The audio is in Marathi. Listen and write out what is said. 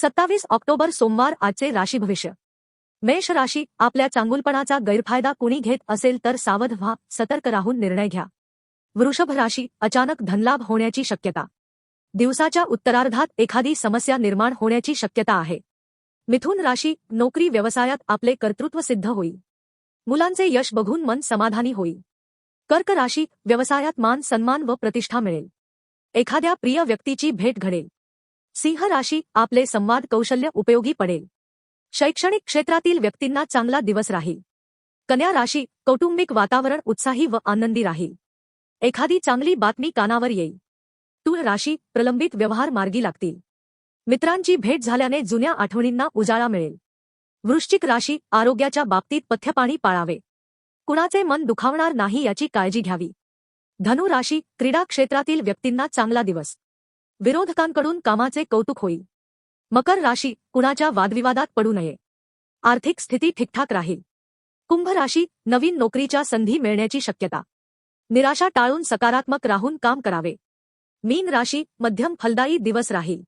सत्तावीस ऑक्टोबर सोमवार आजचे राशी भविष्य. मेष राशी आपल्या चांगुलपणाचा गैरफायदा कुणी घेत असेल तर सावध व्हा सतर्क राहून निर्णय घ्या. वृषभ राशी अचानक धनलाभ होण्याची शक्यता. दिवसाच्या उत्तरार्धात एखादी समस्या निर्माण होण्याची शक्यता आहे. मिथुन राशी नोकरी व्यवसायात आपले कर्तृत्व सिद्ध होईल. मुलांचे यश बघून मन समाधानी होईल. कर्क राशी व्यवसायात मान सन्मान व प्रतिष्ठा मिळेल. एखाद्या प्रिय व्यक्तीची भेट घडेल. सिंह राशी आपले संवाद कौशल्य उपयोगी पडेल. शैक्षणिक क्षेत्रातील व्यक्तींना चांगला दिवस राहील. कन्या राशी कौटुंबिक वातावरण उत्साही व आनंदी राहील. एखादी चांगली बातमी कानावर येईल. तूळ राशी प्रलंबित व्यवहार मार्गी लागतील. मित्रांची भेट झाल्याने जुन्या आठवणींना उजाळा मिळेल. वृश्चिक राशी आरोग्याच्या बाबतीत पथ्यपाणी पाळावे. कुणाचे मन दुखावणार नाही याची काळजी घ्यावी. धनु राशी क्रीडा क्षेत्रातील व्यक्तींना चांगला दिवस. विरोधकांकडून कामाचे कौतुक होईल. मकर राशी कुणाच्या वादविवादात पडू नये. आर्थिक स्थिती ठीकठाक राहील. कुंभ राशी नवीन नोकरीच्या संधी मिळण्याची शक्यता. निराशा टाळून सकारात्मक राहून काम करावे. मीन राशी मध्यम फलदायी दिवस राहील.